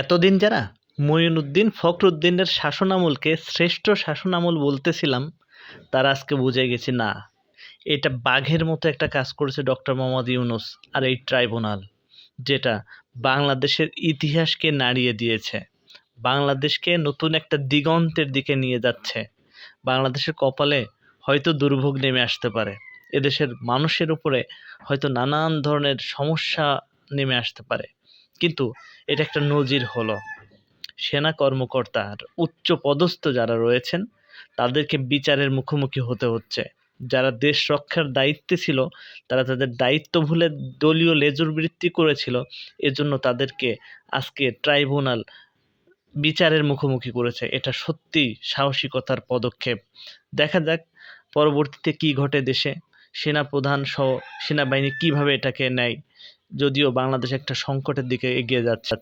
এতদিন যারা মঈনুদ্দিন ফখরুদ্দীনের শাসনামলকে শ্রেষ্ঠ শাসনামল বলতেছিলাম, তারা আজকে বুঝে গেছি, না, এটা বাঘের মতো একটা কাজ করেছে ডক্টর মোহাম্মদ ইউনুস আর এই ট্রাইব্যুনাল, যেটা বাংলাদেশের ইতিহাসকে নাড়িয়ে দিয়েছে, বাংলাদেশকে নতুন একটা দিগন্তের দিকে নিয়ে যাচ্ছে, বাংলাদেশের কপালে হয়তো দুর্ভোগ নেমে আসতে পারে, এদেশের মানুষের উপরে হয়তো নানান ধরনের সমস্যা নেমে আসতে পারে। কিন্তু এটা একটা নজির হলো। সেনা কর্মকর্তা আর উচ্চ পদস্থ যারা রয়েছেন, তাদেরকে বিচারের মুখোমুখি হতে হচ্ছে। যারা দেশ রক্ষার দায়িত্বে ছিল, তারা তাদের দায়িত্ব ভুলে দলীয় লেজুর বৃত্তি করেছিল, এজন্য তাদেরকে আজকে ট্রাইব্যুনাল বিচারের মুখোমুখি করেছে। এটা সত্যি সাহসিকতার পদক্ষেপ। দেখা যাক পরবর্তীতে কি ঘটে দেশে। সেনাপ্রধান সহ সেনাবাহিনী কীভাবে এটাকে নেয় যদিও বাংলাদেশ একটা সংকটের দিকে এগিয়ে যাচ্ছে।